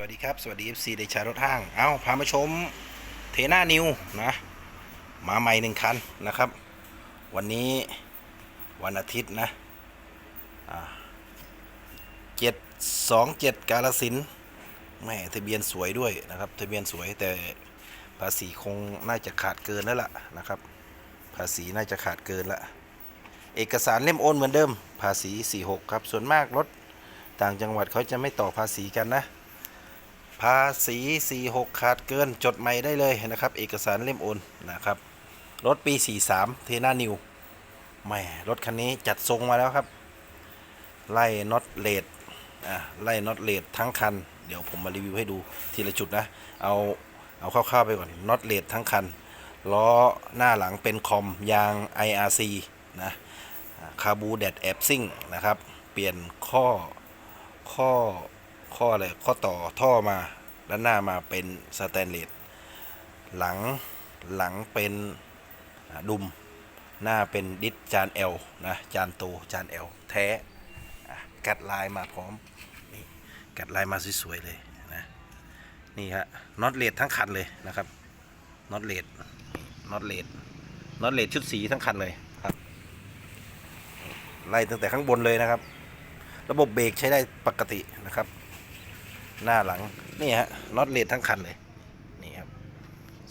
สวัสดีครับ สวัสดี FC ในชารถห้าง เอาพามาชมเทน่านิวนะ มาใหม่หนึ่งคันนะครับ วันนี้วันอาทิตย์นะเจ็ดสองเจ็ดกาลสินแม่ทะเบียนสวยด้วยนะครับ ทะเบียนสวยแต่ภาษีคงน่าจะขาดเกินแล้วล่ะนะครับ ภาษีน่าจะขาดเกินละ เอกสารเล่มโอนเหมือนเดิม ภาษี 46 ครับ ส่วนมากรถต่างจังหวัดเขาจะไม่ต่อภาษีกันนะ ภาษี 46 ขาดเกินจดใหม่ได้เลยนะครับ เอกสารเล่มโอนนะครับ รถปี 43 เทน่านิวแหม่รถคันนี้จัดทรงมาแล้วครับ ไล่น็อตเลดอะไล่น็อตเลดทั้งคัน เดี๋ยวผมมารีวิวให้ดูทีละจุดนะ เอาเอาคร่าวๆไปก่อนน็อตเลดทั้งคันล้อหน้าหลังเป็นคอมยาง IRC นะคาบูแดดแอบซิ่งนะครับ เปลี่ยนข้อข้อ ข้ออะไรข้อต่อท่อมาด้านหน้ามาเป็นสแตนเลสหลังหลังเป็นดุมหน้าเป็นดิสจานเอลนะจานโตจานเอลแท้อะกัดลายมาพร้อมนี่กัดลายมาสวยๆเลยนะนี่ฮะน็อตเลดทั้งคันเลยนะครับน็อตเลดน็อตเลดน็อตเลดชุดสีทั้งคันเลยครับไล่ตั้งแต่ข้างบนเลยนะครับ ระบบเบรกใช้ได้ปกตินะครับ หน้าหลัง นี่ฮะน็อตเลดทั้งคันเลย นี่ครับ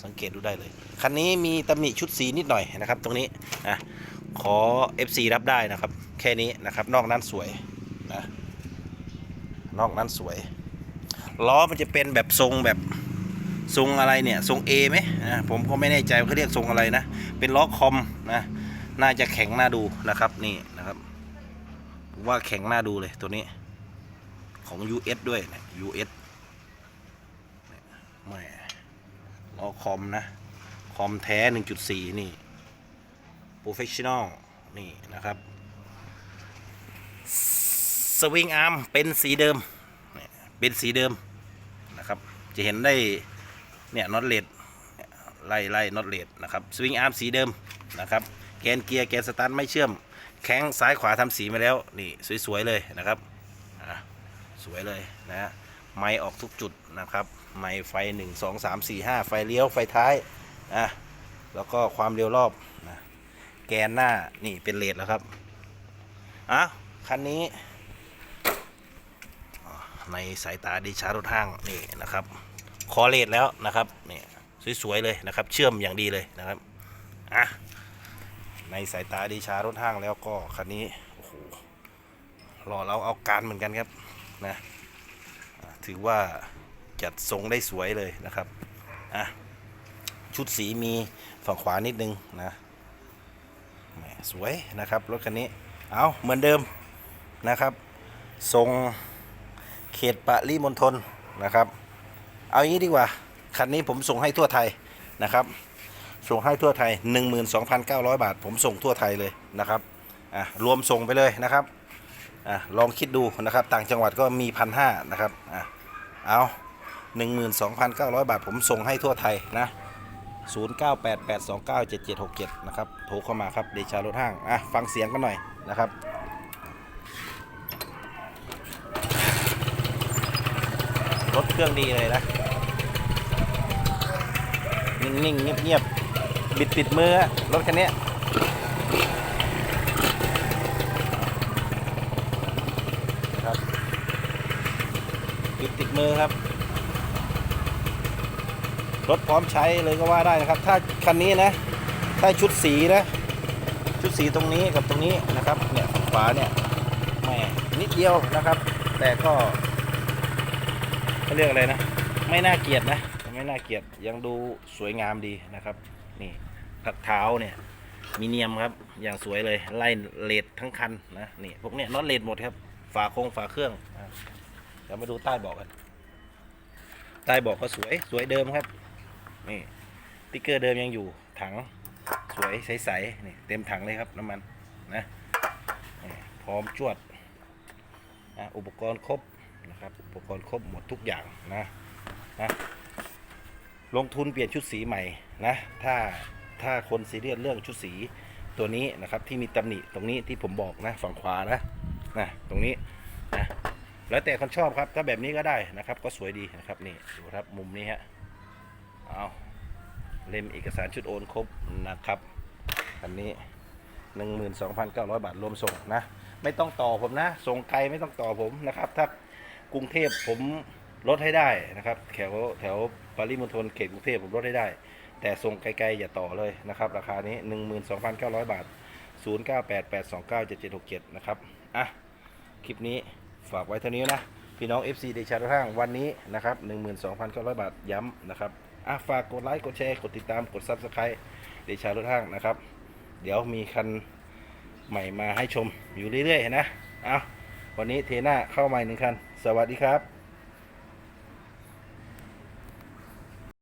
สังเกตดูได้เลย คันนี้มีตำหนิชุดสีนิดหน่อยนะครับ ตรงนี้นะขอ FC รับได้นะครับ แค่นี้นะครับ นอกนั้นสวยนะนอกนั้นสวย ล้อมันจะเป็นแบบทรงแบบทรงอะไรเนี่ยทรง A ไหมนะผมก็ไม่แน่ใจเขาเรียกทรงอะไรนะ เป็นล้อคอมนะน่าจะแข็งหน่าดูนะครับนี่นะครับว่าแข็งหน่าดูเลยตัวนี้ ของ US ด้วยนะ US เนี่ยแม่ล้อคอมนะ คอมแท้ 1.4 นี่ Professional นี่นะครับสวิงอาร์มเป็นสีเดิม เป็นสีเดิมนะครับ จะเห็นได้เนี่ยน็อตเลดไล่ไล่น็อตเลดนะครับสวิงอาร์มสีเดิมนะครับ แกนเกียร์แกนสตาร์ทไม่เชื่อม แข้งซ้ายขวาทำสีมาแล้วนี่สวยๆเลยนะครับ สวยเลยนะฮะไม้ออกทุกจุดนะครับ ไม้ไฟ 1 2 3 4 5 ไฟเลี้ยวไฟท้ายนะแล้วก็ความเร็วรอบนะแกนหน้านี่เป็นเลดแล้วครับอะคันนี้ ในสายตาดิชาร์รถห้างนี่นะครับ คอเลดแล้วนะครับนี่สวยๆเลยนะครับ เชื่อมอย่างดีเลยนะครับอะในสายตาดิชาร์รถห้างแล้วก็คันนี้โอ้โหรอเราเอาการเหมือนกันครับ นะถือว่าจัดทรงได้สวยเลยนะครับอะชุดสีมีฝั่งขวานิดนึงนะสวยนะครับรถคันนี้เอาเหมือนเดิมนะครับทรงเขตปริมณฑลนะครับ เอาอย่างนี้ดีกว่าคันนี้ผมส่งให้ทั่วไทยนะครับ ส่งให้ทั่วไทย 12,900 บาท ผมส่งทั่วไทยเลยนะครับอะรวมส่งไปเลยนะครับ อะลองคิดดูนะครับ ต่างจังหวัดก็มีพันห้านะครับอะเอา12,900บาทผมส่งให้ทั่วไทยนะ0988297767นะครับโทรเข้ามาครับเดชารถห้างอะฟังเสียงกันหน่อยนะครับรถเครื่องดีเลยนะ นิ่งๆเงียบๆบิดปิดมือรถคันนี้ย ครับ ติดติดมือครับ รถพร้อมใช้เลยก็ว่าได้นะครับ ถ้าคันนี้นะ ถ้าชุดสีนะ ชุดสีตรงนี้กับตรงนี้นะครับ เนี่ยฝั่งขวาเนี่ยแหมนิดเดียวนะครับ แต่ก็เขาเรียกอะไรนะ ไม่น่าเกลียดนะ ไม่น่าเกลียดยังดูสวยงามดีนะครับ นี่ผักเท้าเนี่ยมีเนียมครับ อย่างสวยเลยไล่เลดทั้งคันนะนี่พวกเนี้ยน็อตเลดหมดครับ ฝาโครงฝาเครื่องอะ เดี๋ยวมาดูใต้เบาะกัน ใต้เบาะก็สวยสวยเดิมครับ นี่ติ๊กเกอร์เดิมยังอยู่ถังสวยใสๆนี่เต็มถังเลยครับน้ำมันนะนพร้อมจวดนะอุปกรณ์ครบนะครับอุปกรณ์ครบหมดทุกอย่างนะนะลงทุนเปลี่ยนชุดสีใหม่นะถ้าถ้าคนซีเรียสเรื่องชุดสีตัวนี้นะครับที่มีตำหนิตรงนี้ที่ผมบอกนะฝั่งขวานะนะตรงนี้นะ แล้วแต่คนชอบครับถ้าแบบนี้ก็ได้นะครับ ก็สวยดีนะครับนี่ดูครับมุมนี้ฮะเอาเล่มเอกสารชุดโอนครบนะครับอันนี้ 12,900 บาทรวมส่งนะ ไม่ต้องต่อผมนะ ส่งไกลไม่ต้องต่อผมนะครับ ถ้ากรุงเทพผมลดให้ได้นะครับแถวแถวปริมณฑลเขตกรุงเทพผมลดให้ได้ แต่ส่งไกลๆอย่าต่อเลยนะครับ ราคานี้ 12,900 บาท 0988297767 นะครับอะคลิปนี้ ฝากไว้เท่านี้นะ พี่น้อง FC เดชาทุกท่างวันนี้นะครับ 12,900 บาทย้ำนะครับอะฝากกดไลค์กดแชร์กดติดตามกด Subscribe เดชาทุกท่างนะครับ เดี๋ยวมีคันใหม่มาให้ชมอยู่เรื่อยๆนะเอาวันนี้เทน่าเข้ามาหนึ่งคัน สวัสดีครับ